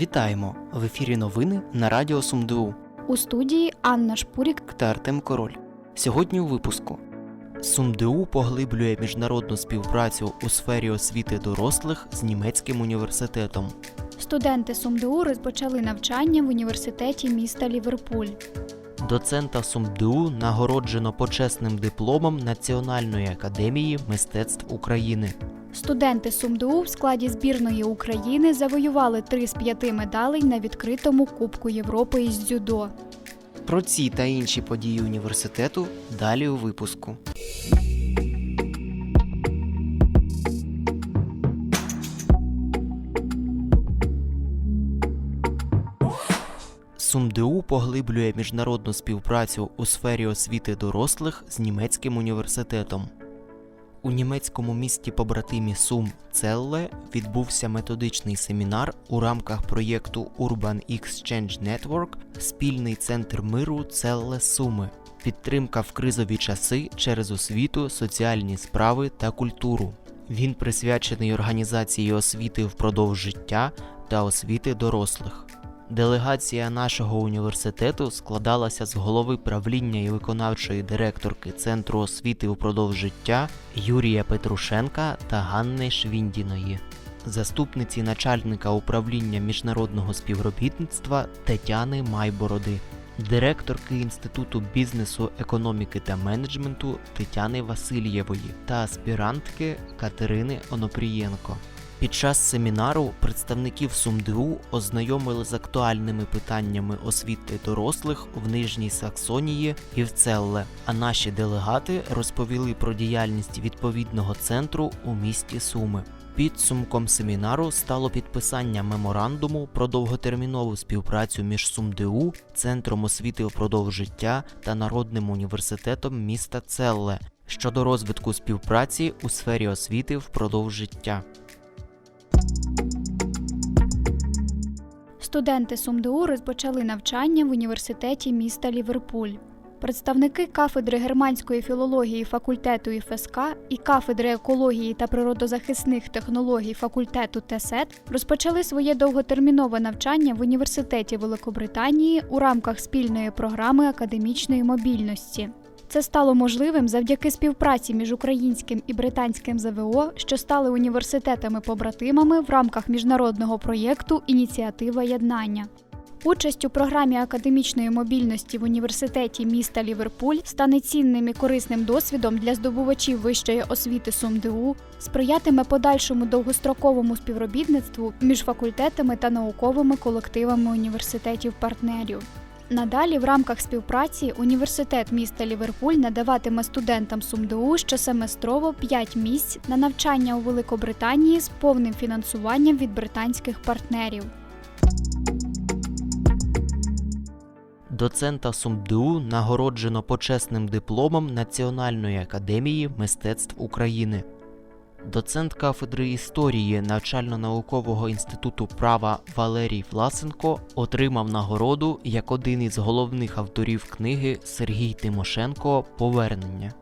Вітаємо! В ефірі новини на Радіо СумДУ У студії Анна Шпурік. та Артем Король. Сьогодні у випуску СумДУ поглиблює міжнародну співпрацю у сфері освіти дорослих з німецьким університетом. Студенти СумДУ розпочали навчання в університеті міста Ліверпуль. Доцента СумДУ нагороджено почесним дипломом Національної академії мистецтв України. Студенти СумДУ в складі збірної України завоювали три з п'яти медалей на відкритому Кубку Європи із дзюдо. Про ці та інші події університету далі у випуску. СумДУ поглиблює міжнародну співпрацю у сфері освіти дорослих з німецьким університетом. У німецькому місті побратимі Сум Целле відбувся методичний семінар у рамках проєкту Urban Exchange Network Спільний центр миру Целле Суми. Підтримка в кризові часи через освіту, соціальні справи та культуру. Він присвячений організації освіти впродовж життя та освіти дорослих. Делегація нашого університету складалася з голови правління і виконавчої директорки Центру освіти упродовж життя Юрія Петрушенка та Ганни Швіндіної, заступниці начальника управління міжнародного співробітництва Тетяни Майбороди, директорки Інституту бізнесу, економіки та менеджменту Тетяни Васильєвої та аспірантки Катерини Онопрієнко. Під час семінару представників СумДУ ознайомили з актуальними питаннями освіти дорослих в Нижній Саксонії і в Целле, а наші делегати розповіли про діяльність відповідного центру у місті Суми. Підсумком семінару стало підписання меморандуму про довготермінову співпрацю між СумДУ, Центром освіти впродовж життя та Народним університетом міста Целле щодо розвитку співпраці у сфері освіти впродовж життя. Студенти СумДУ розпочали навчання в університеті міста Ліверпуль. Представники кафедри германської філології факультету ІФСК і кафедри екології та природозахисних технологій факультету ТЕСЕТ розпочали своє довготермінове навчання в університеті Великобританії у рамках спільної програми академічної мобільності. Це стало можливим завдяки співпраці між українським і британським ЗВО, що стали університетами-побратимами в рамках міжнародного проєкту Ініціатива єднання. Участь у програмі академічної мобільності в університеті міста Ліверпуль стане цінним і корисним досвідом для здобувачів вищої освіти СумДУ, сприятиме подальшому довгостроковому співробітництву між факультетами та науковими колективами університетів-партнерів. Надалі в рамках співпраці університет міста Ліверпуль надаватиме студентам СумДУ щосеместрово 5 місць на навчання у Великобританії з повним фінансуванням від британських партнерів. Доцента СумДУ нагороджено почесним дипломом Національної академії мистецтв України. Доцент кафедри історії навчально-наукового інституту права Валерій Власенко отримав нагороду як один із головних авторів книги Сергій Тимошенко Повернення.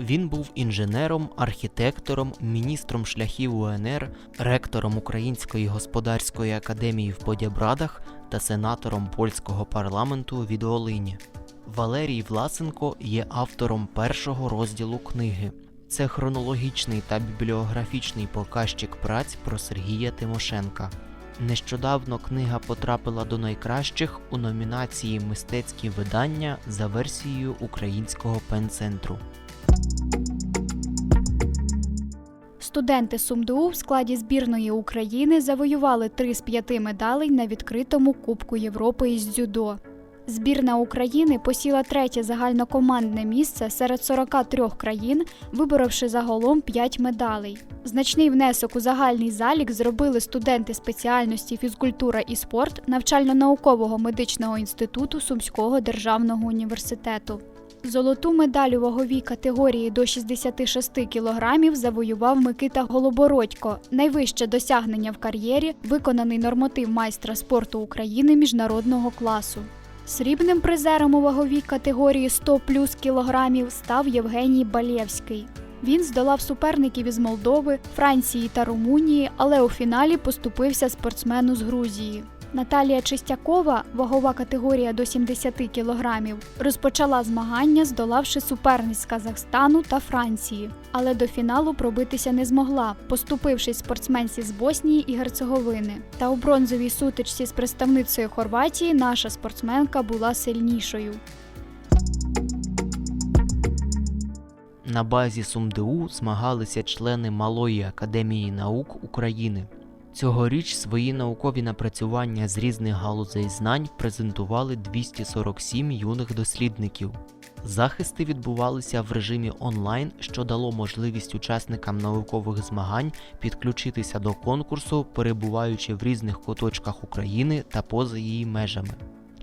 Він був інженером, архітектором, міністром шляхів УНР, ректором Української господарської академії в Подябрадах та сенатором польського парламенту від Волині. Валерій Власенко є автором першого розділу книги. Це хронологічний та бібліографічний показчик праць про Сергія Тимошенка. Нещодавно книга потрапила до найкращих у номінації Мистецькі видання за версією українського пенцентру. Студенти СумДУ в складі збірної України завоювали три з п'яти медалей на відкритому Кубку Європи із дзюдо. Збірна України посіла третє загальнокомандне місце серед 43 країн, виборовши загалом 5 медалей. Значний внесок у загальний залік зробили студенти спеціальності фізкультура і спорт навчально-наукового медичного інституту Сумського державного університету. Золоту медаль у ваговій категорії до 66 кілограмів завоював Микита Голобородько. Найвище досягнення в кар'єрі виконаний норматив майстра спорту України міжнародного класу. Срібним призером у ваговій категорії 100 плюс кілограмів став Євгеній Балєвський. Він здолав суперників із Молдови, Франції та Румунії, але у фіналі поступився спортсмену з Грузії. Наталія Чистякова, вагова категорія до 70 кілограмів, розпочала змагання, здолавши суперниць Казахстану та Франції, але до фіналу пробитися не змогла, поступившись спортсменці з Боснії і Герцеговини. Та у бронзовій сутичці з представницею Хорватії наша спортсменка була сильнішою. На базі СумДУ змагалися члени Малої академії наук України. Цьогоріч свої наукові напрацювання з різних галузей знань презентували 247 юних дослідників. Захисти відбувалися в режимі онлайн, що дало можливість учасникам наукових змагань підключитися до конкурсу, перебуваючи в різних куточках України та поза її межами.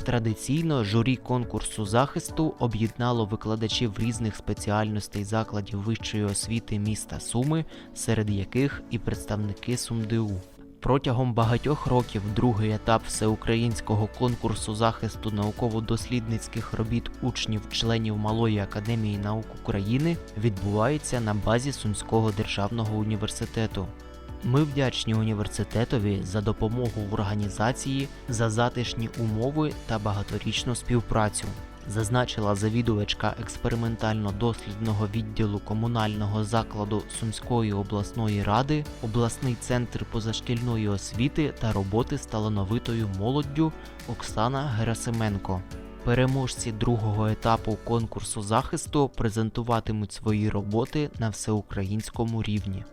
Традиційно журі конкурсу захисту об'єднало викладачів різних спеціальностей закладів вищої освіти міста Суми, серед яких і представники СумДУ. Протягом багатьох років другий етап всеукраїнського конкурсу захисту науково-дослідницьких робіт учнів-членів Малої академії наук України відбувається на базі Сумського державного університету. Ми вдячні університетові за допомогу в організації, за затишні умови та багаторічну співпрацю, зазначила завідувачка експериментально-дослідного відділу комунального закладу Сумської обласної ради, обласний центр позашкільної освіти та роботи з талановитою молоддю Оксана Герасименко. Переможці другого етапу конкурсу захисту презентуватимуть свої роботи на всеукраїнському рівні.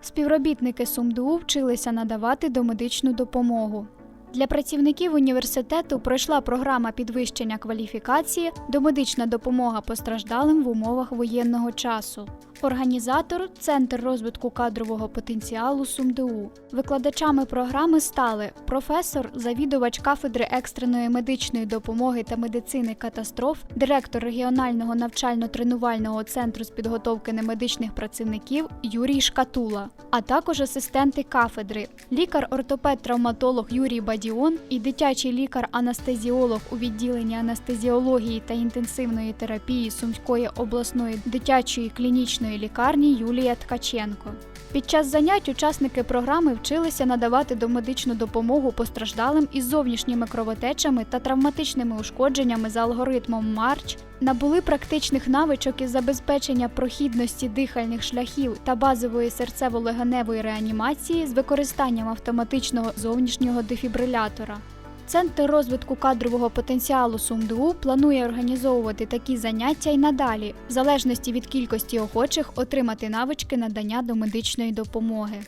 Співробітники СумДУ вчилися надавати домедичну допомогу. Для працівників університету пройшла програма підвищення кваліфікації домедична допомога постраждалим в умовах воєнного часу. Організатор Центр розвитку кадрового потенціалу СумДУ. Викладачами програми стали професор, завідувач кафедри екстреної медичної допомоги та медицини катастроф, директор регіонального навчально-тренувального центру з підготовки немедичних працівників Юрій Шкатула, а також асистенти кафедри, лікар-ортопед-травматолог Юрій Бадіон і дитячий лікар-анестезіолог у відділенні анестезіології та інтенсивної терапії Сумської обласної дитячої клінічної лікарні Юлія Ткаченко. Під час занять учасники програми вчилися надавати домедичну допомогу постраждалим із зовнішніми кровотечами та травматичними ушкодженнями за алгоритмом Марч, набули практичних навичок із забезпечення прохідності дихальних шляхів та базової серцево-легеневої реанімації з використанням автоматичного зовнішнього дефібрилятора. Центр розвитку кадрового потенціалу СумДУ планує організовувати такі заняття й надалі, в залежності від кількості охочих отримати навички надання домедичної допомоги.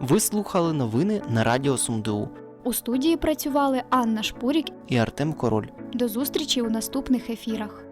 Ви слухали новини на Радіо СумДУ У студії працювали Анна Шпурік. і Артем Король. До зустрічі у наступних ефірах.